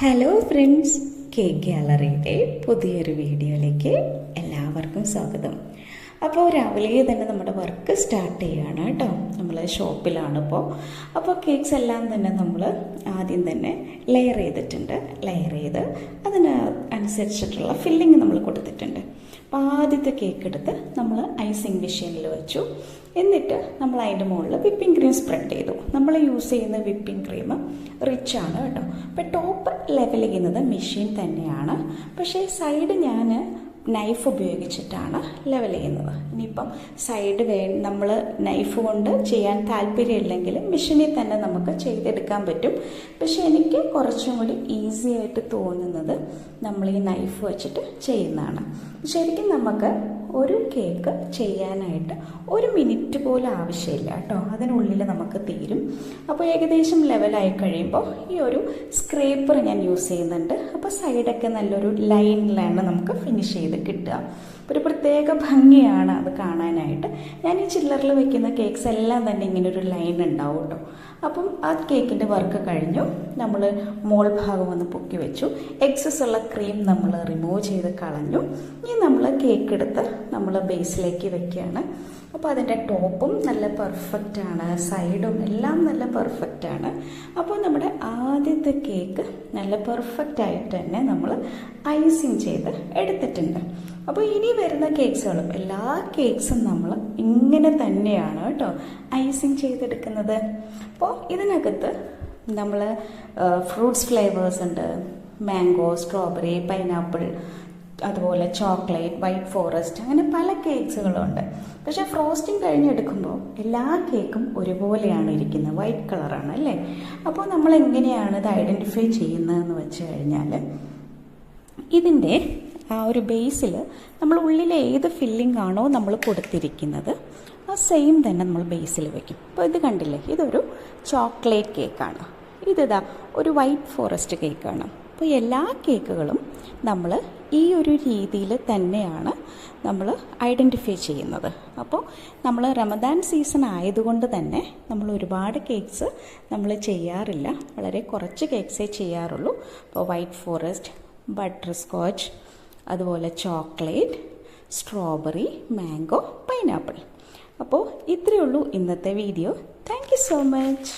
Hello friends K ഗ്യാലറിയുടെ പുതിയൊരു വീഡിയോയിലേക്ക് എല്ലാവർക്കും സ്വാഗതം. അപ്പോൾ രാവിലെ തന്നെ നമ്മുടെ വർക്ക് സ്റ്റാർട്ട് ചെയ്യുകയാണ് കേട്ടോ. നമ്മൾ ഷോപ്പിലാണ് ഇപ്പോൾ അപ്പോൾ കേക്ക്സ് എല്ലാം തന്നെ നമ്മൾ ആദ്യം തന്നെ ലെയർ ചെയ്തിട്ടുണ്ട്. ലെയർ ചെയ്ത് അതിന് അനുസരിച്ചിട്ടുള്ള ഫില്ലിങ് നമ്മൾ കൊടുത്തിട്ടുണ്ട്. അപ്പോൾ ആദ്യത്തെ കേക്ക് എടുത്ത് നമ്മൾ ഐസിങ് മെഷീനിൽ വെച്ചു. എന്നിട്ട് നമ്മൾ അതിന്റെ മുകളിൽ വിപ്പിംഗ് ക്രീം സ്പ്രെഡ് ചെയ്തു. നമ്മൾ യൂസ് ചെയ്യുന്ന വിപ്പിംഗ് ക്രീം റിച്ച് ആണ് കേട്ടോ. അപ്പോൾ ടോപ്പ് ലെവൽ ചെയ്യുന്നത് മെഷീൻ തന്നെയാണ്. പക്ഷേ സൈഡ് ഞാൻ നൈഫ് ഉപയോഗിച്ചിട്ടാണ് ലെവൽ ചെയ്യുന്നത്. ഇനിയിപ്പം സൈഡ് വേ നമ്മൾ നൈഫ് കൊണ്ട് ചെയ്യാൻ താല്പര്യമില്ലെങ്കിൽ മെഷീനിൽ തന്നെ നമുക്ക് ചെയ്തെടുക്കാൻ പറ്റും. പക്ഷേ എനിക്ക് കുറച്ചും കൂടി ഈസി ആയിട്ട് തോന്നുന്നത് നമ്മൾ ഈ നൈഫ് വെച്ചിട്ട് ചെയ്യുന്നതാണ്. ശരിക്കും നമുക്ക് ഒരു കേക്ക് ചെയ്യാനായിട്ട് ഒരു മിനിറ്റ് പോലും ആവശ്യമില്ല കേട്ടോ. അതിനുള്ളിൽ നമുക്ക് തീരും. അപ്പോൾ ഏകദേശം ലെവലായി കഴിയുമ്പോൾ ഈ ഒരു സ്ക്രേപ്പർ ഞാൻ യൂസ് ചെയ്യുന്നുണ്ട്. അപ്പോൾ സൈഡൊക്കെ നല്ലൊരു ലൈനിലാണ് നമുക്ക് ഫിനിഷ് ചെയ്ത് കിട്ടുക. ഒരു പ്രത്യേക ഭംഗിയാണ് അത് കാണാനായിട്ട്. ഞാൻ ഈ ചില്ലറിൽ വെക്കുന്ന കേക്ക്സ് എല്ലാം തന്നെ ഇങ്ങനെ ഒരു ലൈൻ ഉണ്ടാവും കേട്ടോ. അപ്പം ആ കേക്കിന്റെ വർക്ക് കഴിഞ്ഞു. നമ്മൾ മോൾ ഭാഗം ഒന്ന് പൊക്കി വെച്ചു. എക്സസ് ഉള്ള ക്രീം നമ്മൾ റിമൂവ് ചെയ്ത് കളഞ്ഞു. ഇനി നമ്മൾ കേക്ക് എടുത്ത് നമ്മൾ ബേസിലേക്ക് വെക്കുകയാണ്. അപ്പോൾ അതിന്റെ ടോപ്പും നല്ല പെർഫെക്റ്റാണ് സൈഡും എല്ലാം നല്ല പെർഫെക്റ്റാണ് അപ്പോൾ നമ്മുടെ ആദ്യത്തെ കേക്ക് നല്ല പെർഫെക്റ്റ് ആയിട്ട് തന്നെ നമ്മൾ ഐസിങ് ചെയ്ത് എടുത്തിട്ടുണ്ട്. അപ്പോൾ ഇനി വരുന്ന കേക്ക്സുകളും എല്ലാ കേക്ക്സും നമ്മൾ ഇങ്ങനെ തന്നെയാണ് കേട്ടോ ഐസിങ് ചെയ്തെടുക്കുന്നത്. അപ്പോൾ ഇതിനകത്ത് നമ്മൾ ഫ്രൂട്ട്സ് ഫ്ലേവേഴ്സ് ഉണ്ട്. മാംഗോ സ്ട്രോബെറി പൈനാപ്പിൾ അതുപോലെ ചോക്ലേറ്റ് വൈറ്റ് ഫോറസ്റ്റ് അങ്ങനെ പല കേക്ക്സുകളുണ്ട് പക്ഷേ ഫ്രോസ്റ്റിംഗ് കഴിഞ്ഞെടുക്കുമ്പോൾ എല്ലാ കേക്കും ഒരുപോലെയാണ് ഇരിക്കുന്നത്. വൈറ്റ് കളറാണ് അല്ലേ? അപ്പോൾ നമ്മൾ എങ്ങനെയാണ് ഇത് ഐഡന്റിഫൈ ചെയ്യുന്നതെന്ന് വെച്ച് കഴിഞ്ഞാൽ ഇതിന്റെ ആ ഒരു ബേസിൽ നമ്മൾ ഉള്ളിൽ ഏത് ഫില്ലിംഗ് ആണോ നമ്മൾ കൊടുത്തിരിക്കുന്നത് ആ സെയിം തന്നെ നമ്മൾ ബേസിൽ വെക്കും. അപ്പോൾ ഇത് കണ്ടില്ലേ? ഇതൊരു ചോക്ലേറ്റ് കേക്കാണ് ഇതാ ഒരു വൈറ്റ് ഫോറസ്റ്റ് കേക്കാണ് അപ്പോൾ എല്ലാ കേക്കുകളും നമ്മൾ ഈ ഒരു രീതിയിൽ തന്നെയാണ് നമ്മൾ ഐഡന്റിഫൈ ചെയ്യുന്നത്. അപ്പോൾ നമ്മൾ റമദാൻ സീസൺ ആയതുകൊണ്ട് തന്നെ നമ്മൾ ഒരുപാട് കേക്ക്സ് നമ്മൾ ചെയ്യാറില്ല. വളരെ കുറച്ച് കേക്ക്സേ ചെയ്യാറുള്ളൂ. അപ്പോൾ വൈറ്റ് ഫോറസ്റ്റ് ബട്ടർ സ്കോച്ച് അതുപോലെ ചോക്ലേറ്റ് സ്ട്രോബെറി മാംഗോ പൈനാപ്പിൾ. അപ്പോൾ ഇത്രയേ ഉള്ളൂ ഇന്നത്തെ വീഡിയോ. Thank so much